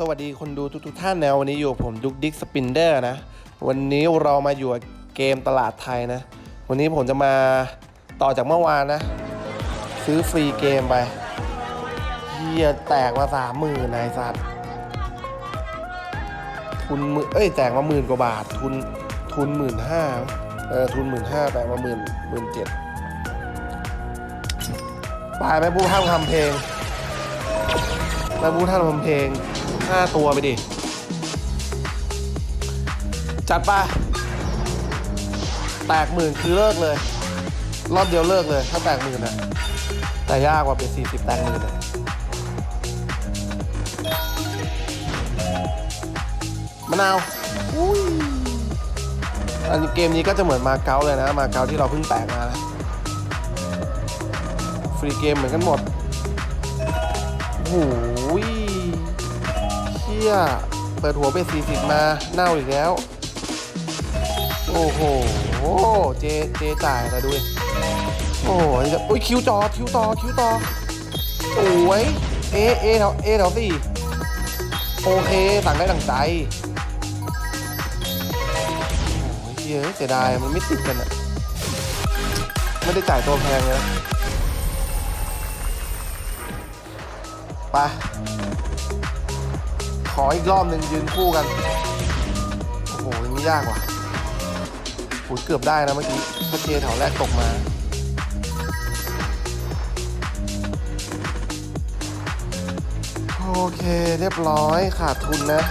สวัสดีคนดูทุกๆท่านนะวันนี้อยู่ผมดุกดิกสปินเดอร์นะ วันนี้เรามาอยู่กับเกมตลาดไทยนะ วันนี้ผมจะมาต่อจากเมื่อวานนะ ซื้อฟรีเกมไปเฮียแตกมาสามหมื่นนายสัตว์ทุนหมื่นเอ้ยแตกมาหมื่นกว่าบาท ทุนทุนหมื่นห้าเออทุนหมื่นห้าแตกมาหมื่นหมื่นเจ็ดไปไหมผู้ห้ามทำเพลงแล้วพูดท่านทำเพลง ห้าตัวไปดิ จัดไปแตกหมื่นคือเลิกเลย รอบเดียวเลิกเลย ถ้าแตกหมื่นนะแต่ยากกว่าเป็นสี่สิบแตกหมื่นนะมะนาวอันนี้เกมนี้ก็จะเหมือนมาเก๊าเลยนะ มาเก๊าที่เราเพิ่งแตกมานะฟรีเกมเหมือนกันหมดโอ้โหเชี่ ยเปิดหัวไปสี่สิบมาเน่าอีกแล้ว โอ้โหเจเจจ่ายแต่ดูดิโอ้โอ้ยคิวจอคิวต่อคิวต่อโอ้ยเอเอแถวเอแถวสี่โอเคสั่งได้ดังใจโอ้ยเหี้ยเสียดายมันไม่ติดกันอะไม่ได้จ่ายตัวแพงเลยนะไป ขออีกรอบหนึ่งยืนคู่กัน โอ้โหอย่างนี้ยากว่ะโอ้ยเกือบได้นะเมื่อกี้ถ้าเจแถวแรกตกมา โอเคเรียบร้อยขาดทุนนะ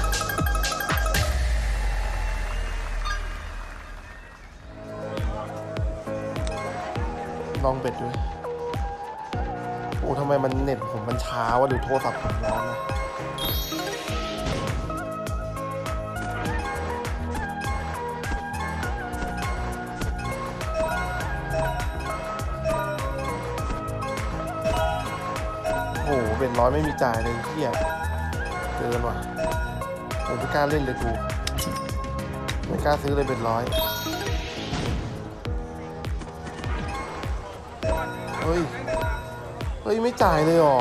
ลองเบ็ดดู โอ้ทำไมมันเน็ตผมมันช้าวะหรือโทรศัพท์ผมร้อนอะ โอ้โหเป็นร้อยไม่มีจ่ายเลยเฮียเกินว่ะผมไม่กล้าเล่นเลยกูไม่กล้าซื้อเลยเป็นร้อย เฮ้ย เฮ้ย ไม่จ่ายเลยหรอ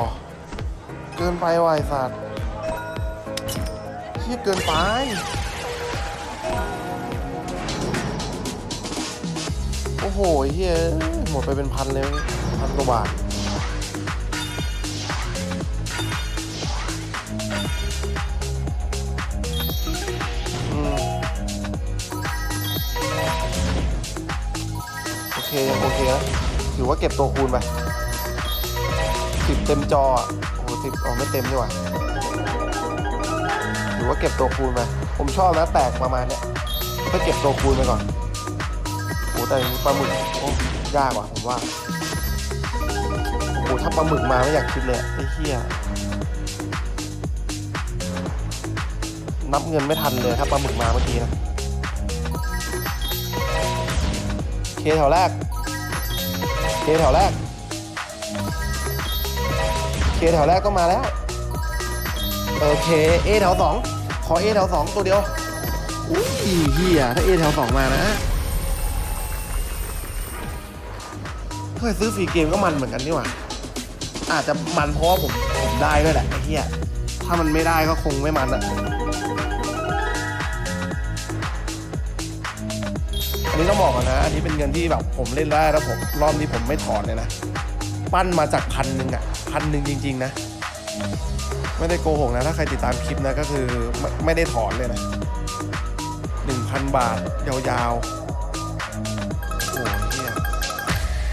เกินไปว่ะไอสัตว์เทียเกินไปโอ้โหเฮียหมดไปเป็นพันเลยพันกว่าบาท โอเคโอเคนะถือว่าเก็บตัวคูณไปสิบเต็มจออะโอ้โหสิบอ๋อไม่เต็มดีกว่าหรือว่าเก็บตัวคูณไปผมชอบนะแตกประมาณเนี้ยก็เก็บตัวคูณไปก่อนโอ้แต่ปลาหมึกโอ้ยากว่ะผมว่าโอ้ถ้าปลาหมึกมาไม่อยากคิดเลยอะไอ้เหี้ยนับเงินไม่ทันเลยถ้าปลาหมึกมาเมื่อกี้นะเคแถวแรก เคแถวแรก เคแถวแรกก็มาแล้ว โอเค เอแถวสองขอเอแถวสองตัวเดียว อุ้ยเฮียถ้าเอแถวสองมานะเฮ้ยซื้อฟรีเกมก็มันเหมือนกันนี่หว่าอาจจะมันเพราะว่าผมผมได้ด้วยแหละไอ้เฮียถ้ามันไม่ได้ก็คงไม่มันอะ อันนี้ต้องบอกก่อนนะ อันนี้เป็นเงินที่แบบผมเล่นได้แล้วผมรอบนี้ผมไม่ถอนเลยนะ ปั้นมาจากพันหนึ่งอะพันหนึ่งจริง ๆ นะ ไม่ได้โกหกนะ ถ้าใครติดตามคลิปนะก็คือไม่ไม่ได้ถอนเลยนะหนึ่งพันบาท ยาวๆ โอ้ยเนี่ย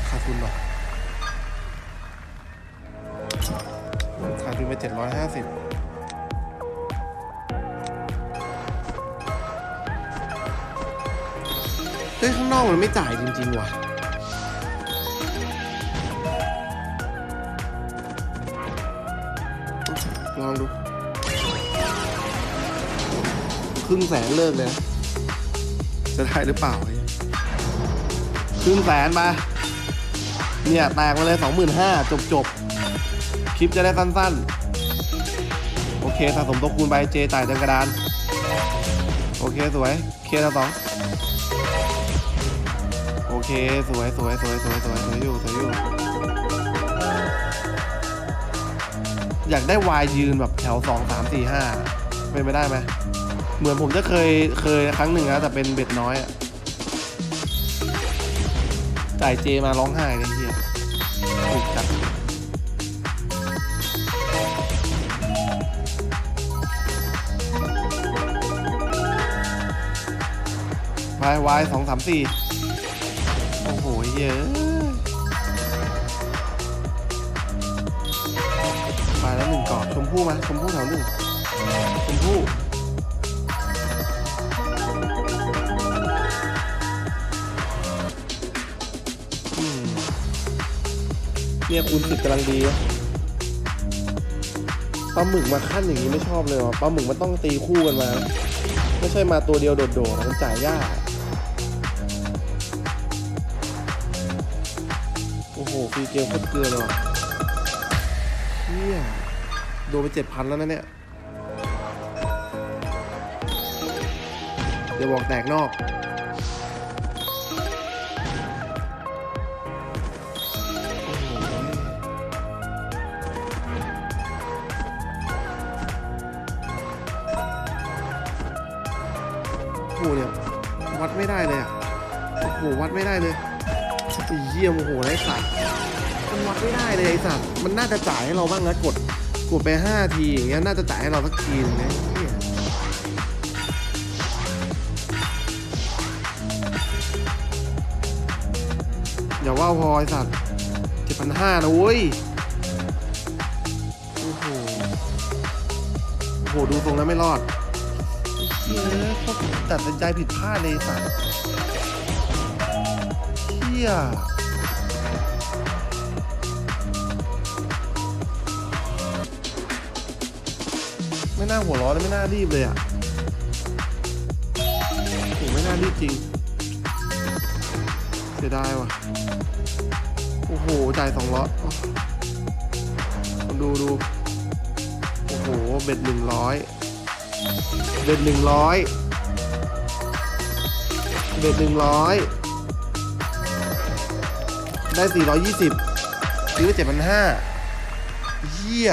ขาดทุนหรอขาดทุนไปเจ็ดร้อยห้าสิบ เฮ้ยข้างนอกมันไม่จ่ายจริงๆว่ะลองดู ครึ่งแสนเลิกเลย จะได้หรือเปล่าครึ่งแสนไปเนี่ยแตกมาเลยสองหมื่นห้าจบจบคลิปจะได้สั้นๆ โอเคสะสมตัวคูณไปเจจ่ายเต็มกระดาน โอเค สวย เคสสอง เค สวยสวยสวยสวยสวยสวยอยู่สวยอยู่อยากได้วายยืนแบบแถวสองสามสี่ห้าเป็นไปได้ไหมเหมือนผมจะเคยเคยครั้งหนึ่งนะแต่เป็นเบ็ดน้อยอะจ่ายเจมาร้องไห้เลยเฮียถูกจัดวายวายสองสามสี่ เยอะมาแล้วหนึ่งกรอบชมพู่มาชมพู่แถวหนึ่งชมพู่เนี่ยคูณสิบกำลังดีปลาหมึกมาขั้นอย่างนี้ไม่ชอบเลยว่ะปลาหมึกมันต้องตีคู่กันมา ไม่ใช่มาตัวเดียวโดดๆมันจ่ายยากีเกมโคตรเกลือเลยว่ะเฮียโดนไปเจ็ดพันแล้วนะเนี่ย เดี๋ยวบอกแตกนอกโอ้โหเนี่ย วัดไม่ได้เลยอะ โอ้โห วัดไม่ได้เลย ไอ้เยี่ยมโอ้โหไอ้สัตว์มันวัดไม่ได้เลยไอ้สัตว์มันน่าจะจ่ายให้เราบ้างนะกดกดไปห้าทีอย่างเงี้ยน่าจะจ่ายให้เราสักทีนึงนะเหี้ยอย่าว่าพอไอ้สัตว์เจ็ดพันห้านะเว้ยโอ้โหโอ้โหดูทรงแล้วไม่รอดเฮ้ยเขาตัดสินใจผิดพลาดเลยไอ้สัตว์ เฮียไม่น่าหัวร้อนและไม่น่ารีบเลยอะโหไม่น่ารีบจริง เสียดายว่ะ โอ้โห จ่ายสองร้อดูดู โอ้โห เบ็ดหนึ่งร้อยเบ็ดหนึ่งร้อยเบ็ดหนึ่งร้อย ได้ 420ซื้อไป7,500เยี่ย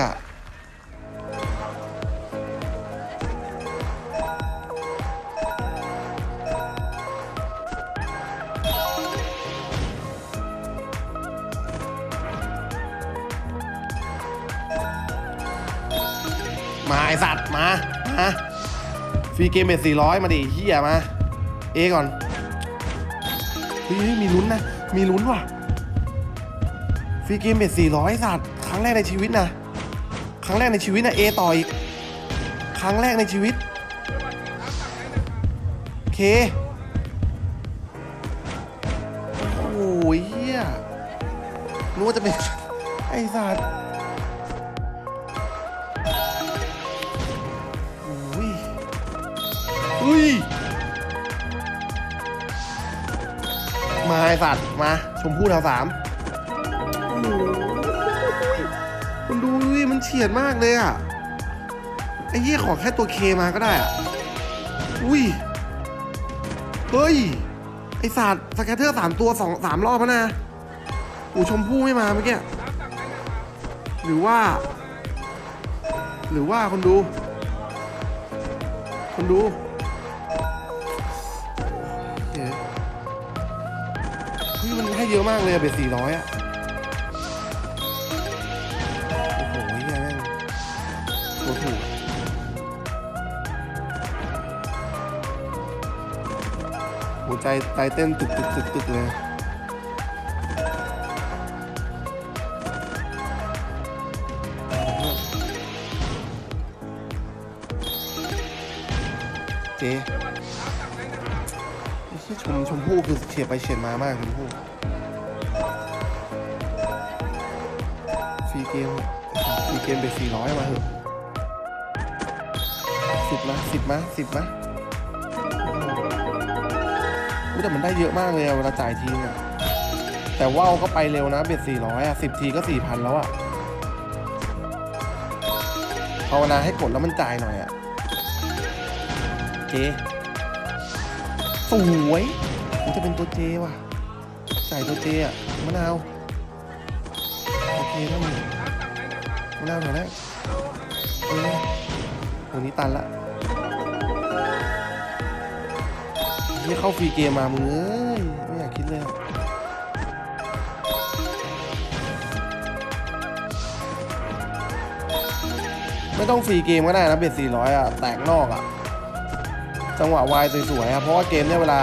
มาไอสัตว์มามาฟรีเกมเบ็ด400มาดิเฮียมา เอก่อน เฮ้ยมีลุ้นนะ มีลุ้นว่ะ ฟรีเกมเบ็ด400สัตว์ครั้งแรกในชีวิตนะ ครั้งแรกในชีวิตนะเอต่ออีก ครั้งแรกในชีวิตเคโอ้ยเฮียนึกว่าจะเป็น ไอ้สัตว์โอ้ยอุ้ย มาไอ้สัตว์ มา ชมพู่แถวสาม คุณดูดิมันเฉียดมากเลยอะ ไอ้เหี้ยขอแค่ตัวเคมาก็ได้อะ อุ้ย เฮ้ย ไอศาสตว์สแกตเตอร์สามตัวสองสามรอบแล้วนะอูชมพู่ไม่มาเมื่อกี้ หรือว่า หรือว่าคนดู คนดูเฮ้ยมันให้เยอะมากเลยเบ็ดสี่ร้อยอะ ใจใจเต้นตึกตึกตึกตึกเลยเจ๊ไอ้เหี้ยชมชมพู่คือเฉียดไปเฉียดมามากชมพู่ฟรีเกมฟรีเกมไปสี่ร้อยมาเถอะสิบมาสิบมาสิบมา แต่มันได้เยอะมากเลยอะเวลาจ่ายทีเนี่ยแต่ว่าวก็ไปเร็วนะเบ็ดสี่ร้อยอะสิบทีก็สี่พันแล้วอะภาวนาให้กดแล้วมันจ่ายหน่อยอะเจสวยมันจะเป็นตัวเจว่ะจ่ายตัวเจอะมะนาวโอเคแล้วนี่ข้างหน้าแถวแรกเออตรงนี้ตันละ นี่เข้าฟรีเกมมามึงเอ้ยไม่อยากคิดเลยไม่ต้องฟรีเกมก็ได้นะเบ็ด400อะแตกนอกอะจังหวะวายสวยๆอะเพราะว่าเกมเนี่ยเวลา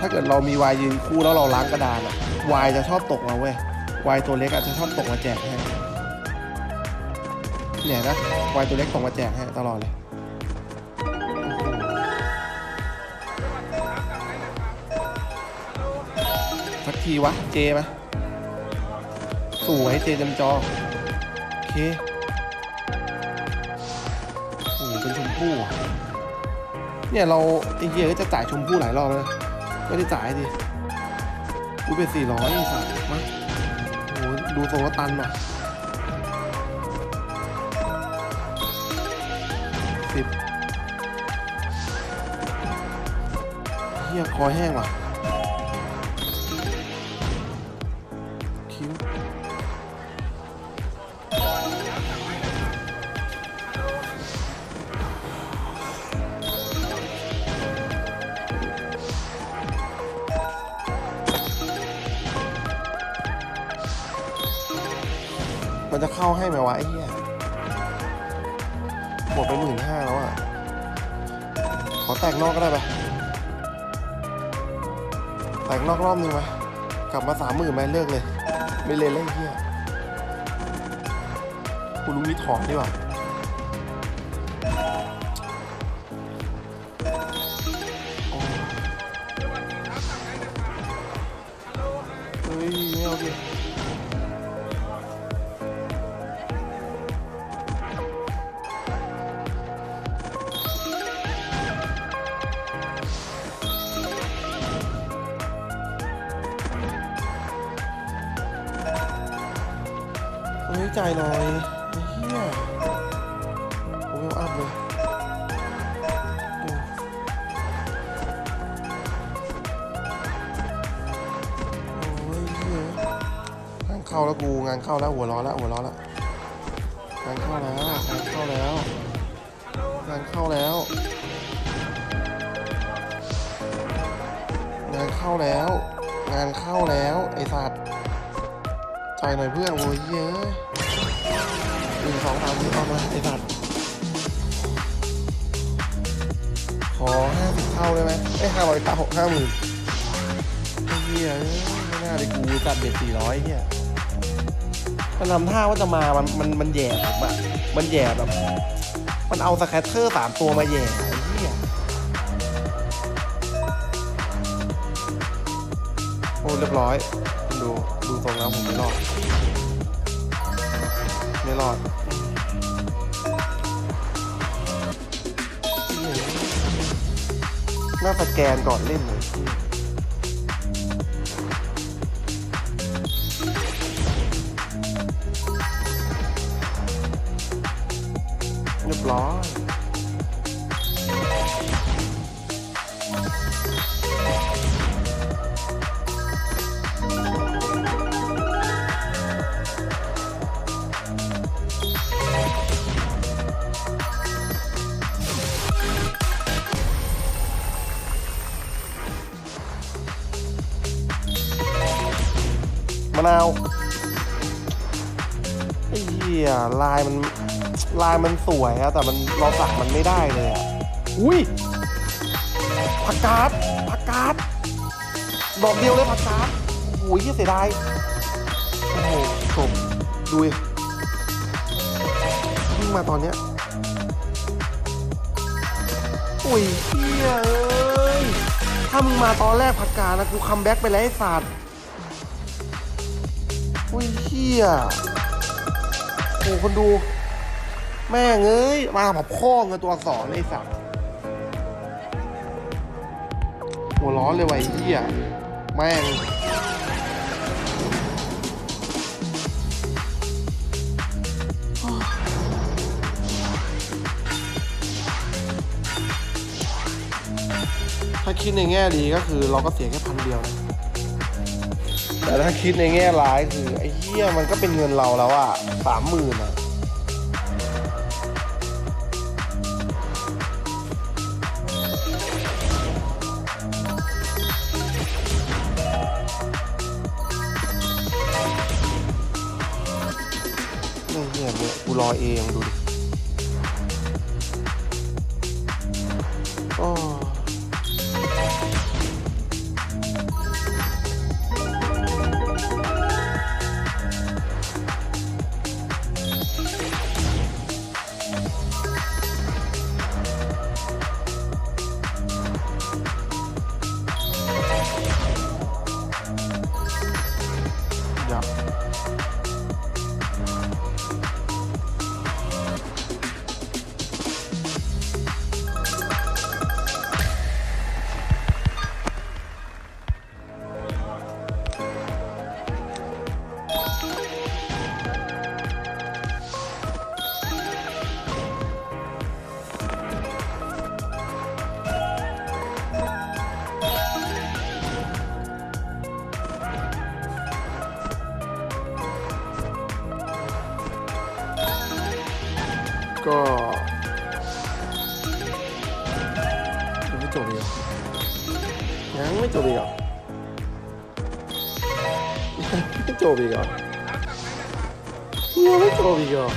ถ้าเกิดเรามีวายยืนคู่แล้วเราล้างกระดานอะวายจะชอบตกมาเว้ยวายตัวเล็กอะจะชอบตกมาแจกให้เนี่ยนะวายตัวเล็กตกมาแจกให้ตลอดเลย สักทีวะ เจไหมสวยเจจำจอ โอเคโอ้โหเป็นชมพู่ เนี่ยเราไอ้เหี้ยก็จะจ่ายชมพู่หลายรอบแล้วไม่ได้จ่ายดิกูเป็นสี่ร้อยสัตว์มาโอ้โหดูทรงแล้วตันว่ะสิบเหี้ยคอแห้งว่ะ มันจะเข้าให้ไหมวะไอ้เหี้ยหมดไปหมื่นห้าแล้วอะ ขอแตกนอกก็ได้ปะแตกนอกรอบนึงไหมกลับมาสามหมื่นไหมเลิกเลย ไม่เล่นเลยไอ้เหี้ยกูรู้วิถอนดีกว่า เฮ้ยจ่ายหน่อยไอ้เหี้ยโอ้ยอัพเลยโอ้ยเหี้ยงานเข้าแล้วกูงานเข้าแล้วหัวร้อนแล้วหัวร้อนแล้วงานเข้าแล้วงานเข้าแล้วงานเข้าแล้วงานเข้าแล้ว งานเข้าแล้วไอ้สัตว์จ่ายหน่อยเพื่อนโอ้ยเยอะ นึ่งสองสามสี่เอามาไอ้สัตว์ขอห้าสิบเท่าได้ไหมไอ้ห้าร้อยเก้าห้าหมื่นไอ้เหี้ยไม่น่าเลยกูจัดเบ็ดสี่ร้อยเหี้ยมันทำท่าว่าจะมา มัน มัน มันแย่ผมอะมันแย่แบบ มันเอาสแคตเตอร์สามตัวมาแย่ไอ้เหี้ยโอ้เรียบร้อย ดู ดูทรงแล้วผมไม่รอด ไม่รอดน่าสแกนก่อนเล่นเลยเรียบร้อยะนาวไอ้เหี้ยลายมันลายมันสวยอะแต่มันเราสักมันไม่ได้เลยอะอุ้ยผักกาดผักกาดดอกเดียวเลยผักกาดโอ้ยเหี้ยเสียดายโอ้โหจบดูดิวิ่งมาตอนเนี้ยโอ้ยเหี้ยเอ้ยถ้ามึงมาตอนแรกผักกาดนะกูคัมแบ็กไปแล้วไอ้สัตว์อุ้ ยเฮียโอ้คนดู แม่งเอ้ย มาแบบข้องกับตัวอักษรไอ้สัตว์หัวร้อนเลยว่ะไอ้เฮียแม่งถ้าคิดในแง่ดีก็คือเราก็เสียแค่พันเดียวนะ แต่ถ้าคิดในแง่ร้ายคือไอ้เหี้ยมันก็เป็นเงินเราแล้วอะสามหมื่นอะ บอีกเหรอยังไม่จบอีกเหรอยังไม่จบอีกเหรอยังไม่จบอีกเหรอ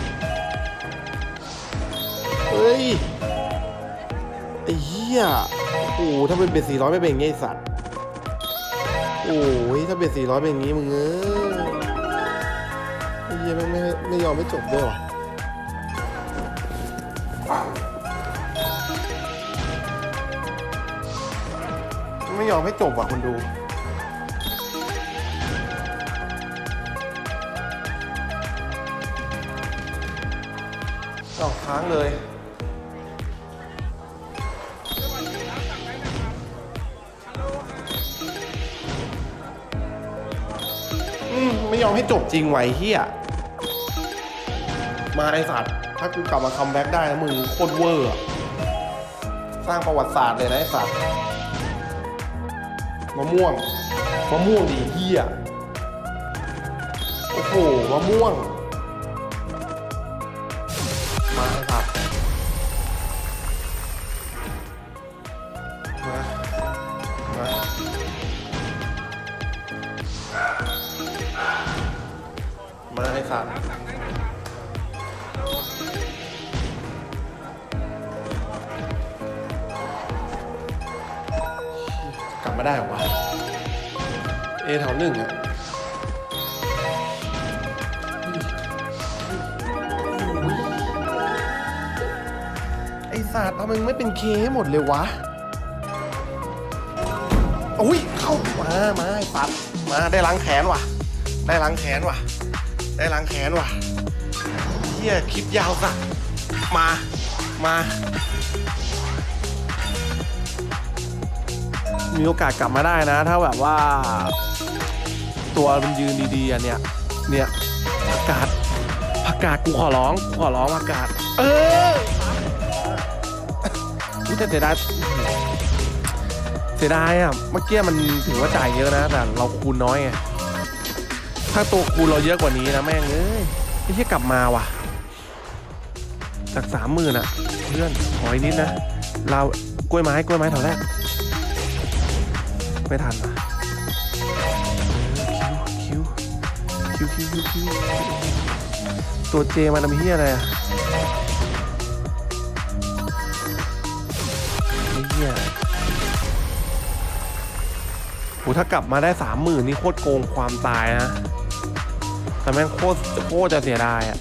เฮ้ยไอ้เหี้ยโอ้ถ้าเป็นเบ็ดสี่ร้อยไม่เป็นอย่างงี้ไอ้สัตว์โอ้ยถ้าเบ็ดสี่ร้อยเป็นอย่างงี้มึงเอ้ยไอ้เหี้ยแม่งไม่ไม่ยอมไม่จบด้วยวะ ไม่ยอมให้จบอะคนดูเอาค้างเลยอืมไม่ยอมให้จบจริงไหวะไอ้เฮียมาไอสัตว์ ถ้ากูกลับมาคัมแบ็กได้นะมึงโคตรเวอร์ สร้างประวัติศาสตร์เลยนะไอสัตว์ มะม่วง มะม่วงดีเฮียโอ้โห มะม่วง สัตว์ทำไมมึงไม่เป็นเคให้หมดเลยวะ อุ้ยเข้ามามาไอสัตว์มาได้ล้างแขนว่ะ ได้ล้างแขนว่ะ ได้ล้างแขนว่ะเฮียคลิปยาวสักมามามีโอกาสกลับมาได้นะ ถ้าแบบว่า ตัวมันยืนดีๆอะเนี่ย เนี่ยผักกาดผักกาดกูขอร้องกูขอร้องผักกาดเออ กูแต่เสียดายเสียดายอะเมื่อกี้มันถือว่าจ่ายเยอะนะ แต่เราคูณน้อยไงถ้าตัวคูณเราเยอะกว่านี้นะแม่งเอ้ยไม่ใช่กลับมาว่ะ จากสามหมื่นอะ เพื่อนขออีกนิดนะ เรากล้วยไม้กล้วยไม้แถวแรก ไม่ทันว่ะคิวคิวคิวคิวคิวคิวตัวเจมันทำเฮียอะไรอะ โหถ้ากลับมาได้สามหมื่นนี่โคตรโกงความตายนะ แต่แม่งโคตรโคตรจะเสียดายอะ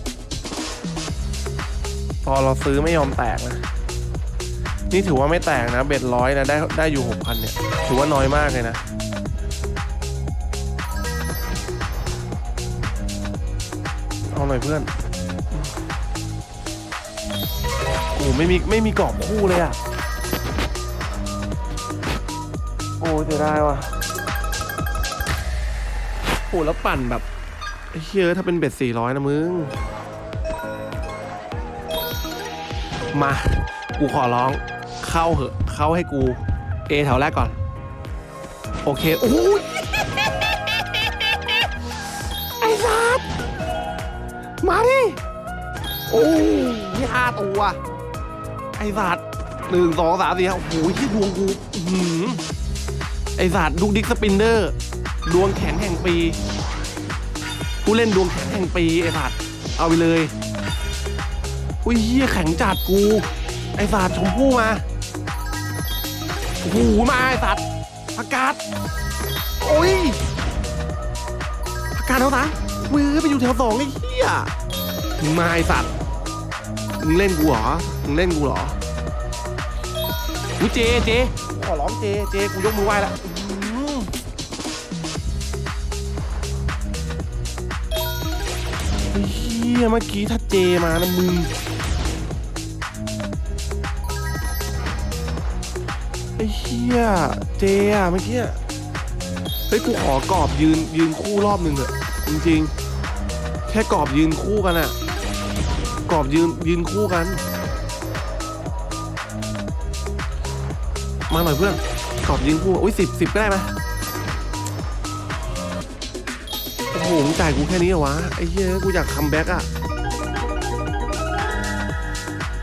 พอเราซื้อไม่ยอมแตกนะ นี่ถือว่าไม่แตกนะเบ็ดร้อยนะได้ได้อยู่หกพันเนี่ย ถือว่าน้อยมากเลยนะเอาหน่อยเพื่อนโอ้ไม่มีไม่มีกรอบคู่เลยอะโอ้เสียดายว่ะ โอ้แล้วปั่นแบบไอ้เฮ้ยถ้าเป็นเบ็ดสี่ร้อยนะมึง มา กูขอร้อง เข้าเหอะ เข้าให้กู เอแถวแรกก่อน โอเค โอ้ยไอ้สัสมาดิ โอ้ยห้าตัว ไอ้สัสหนึ่งสองสามสี่ห้าโอ้โหที่ดวงกูอื้อหือไอ้สัสลูกดิกสปินเดอร์ ดวงแข็งแห่งปี ผู้เล่นดวงแข็งแห่งปีไอ้สัสเอาไปเลยอุ้ยเฮียแข็งจัดกู ไอ้สัตว์ชมพู่มาโอ้โหมาไอ้สัตว์ประกาศโอ้ยประกาศเท่าไหร่เว้ไปอยู่แถวสองไอ้เหี้ยมึงมาไอ้สัตว์มึงเล่นกูเหรอมึงเล่นกูเหรออุ้ยเจเจขอร้องเจเจกูยกมือไหว้แล้ว ไอ้เหี้ยเมื่อกี้ถ้าเจมานะมึงไอ้เหี้ยเจอะเมื่อกี้เฮ้ยกูขอกรอบยืนยืนคู่รอบหนึ่งเถอะจริงๆ แค่กรอบยืนคู่กันอะกรอบยืนยืนคู่กัน มาหน่อยเพื่อนกรอบยืนคู่อุ้ยสิบสิบก็ได้ไหม จ่ายกูแค่นี้เหรอวะไอ้เหี้ยกูอยากคัมแบ็กอะ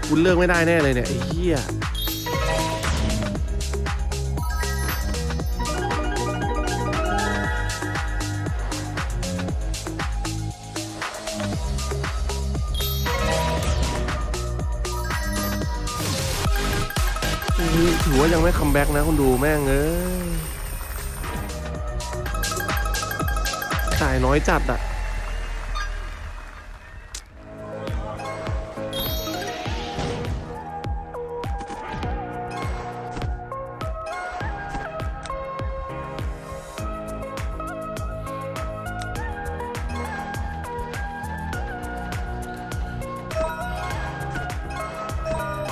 กูเลิกไม่ได้แน่เลยเนี่ยไอ้เหี้ยถือว่ายังไม่คัมแบ็กนะคุณดูแม่งเอ้ย น้อยจัดอะ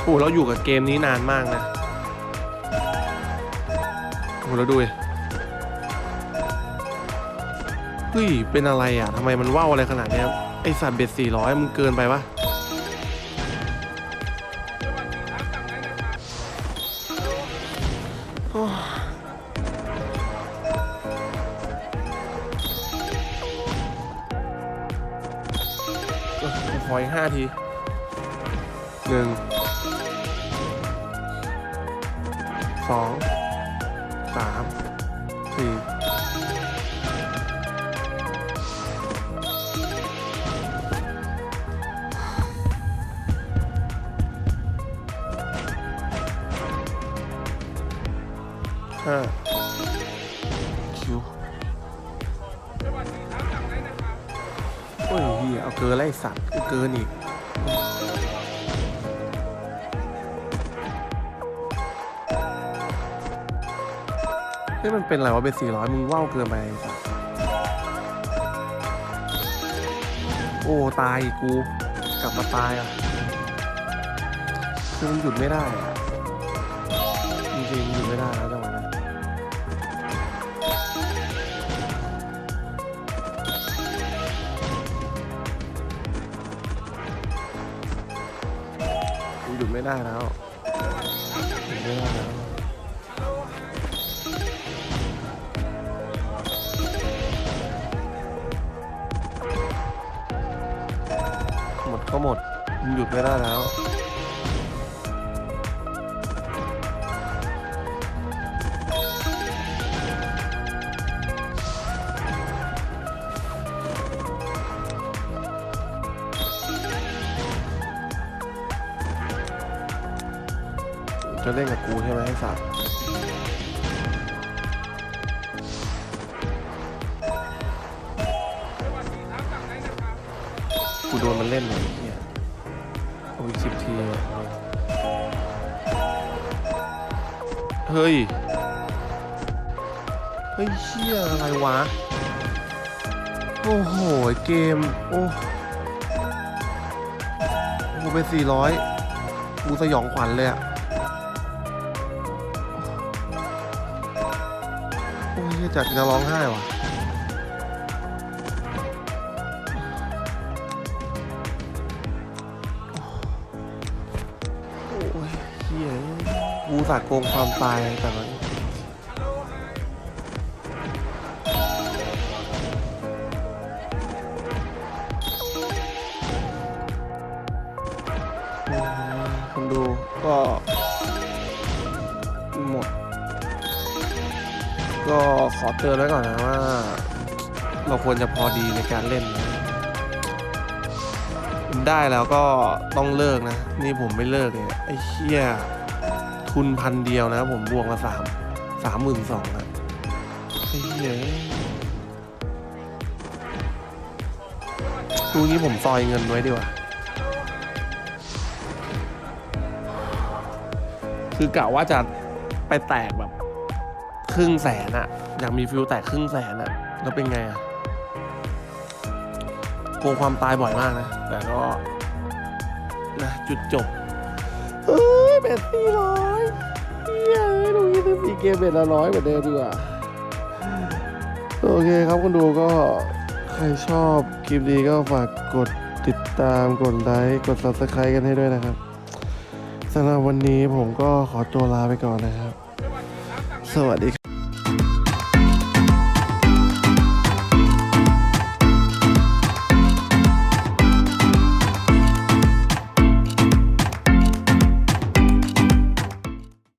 โอ้เราอยู่กับเกมนี้นานมากนะโอ้แล้วดูดิ เฮ้ย เป็นอะไรอะทำไมมันว่าวอะไรขนาดเนี้ยไอสัตว์เบ็ดสี่ร้อยมันเกินไปปะ เฮ้ยมันเป็นอะไรวะเป็นสี่ร้อยมึงว่าวเกินไปโอ้ ตายอีกกู กลับมาตายอะ คือมันหยุดไม่ได้อะ ได้แล้วหยุดไม่ได้แล้วหมดก็หมดหยุดไม่ได้แล้ว จะเล่นกับกูใช่ไหมไอ้สัตว์กูโดนมันเล่นเลยเฮียโอ้ยสิบทีเฮ้ย เฮ้ยเชี่ยอะไรวะ โอ้โห เกม โอ้โอ้โหเป็นสี่ร้อยกูสยองขวัญเลยอะ อ้ยเหี้ยจัดจะร้องไห้ว่ะโอ้ยเฮียกูสาดโกงความตายแต่มัน ควรจะพอดีในการเล่นนะได้แล้วก็ต้องเลิกนะ นี่ผมไม่เลิกเลยไอ้เชี่ยทุนพันเดียวนะ ผมบวกมาสามสามหมื่นสองอะไอ้เหี้ยดูนี้ผมซอยเงินไว้ดีกว่า คือกะว่าจะไปแตกแบบ ครึ่งแสนอะอยากมีฟิลแตกครึ่งแสนอะแล้วเป็นไงอะ งความตายบ่อยมากนะ แต่ก็นะจุดจบ เอ้ยเบ็ดสี่ร้อยเฮ้ยดูยี่สิบสี่เกมเบ็ดละร้อยเหมือนเดิมดีกว่า โอเคครับคุณดูก็ใครชอบคลิปนี้ก็ฝากกดติดตามกดไลค์กด subscribe กันให้ด้วยนะครับสำหรับวันนี้ผมก็ขอตัวลาไปก่อนนะครับ สวัสดีครับ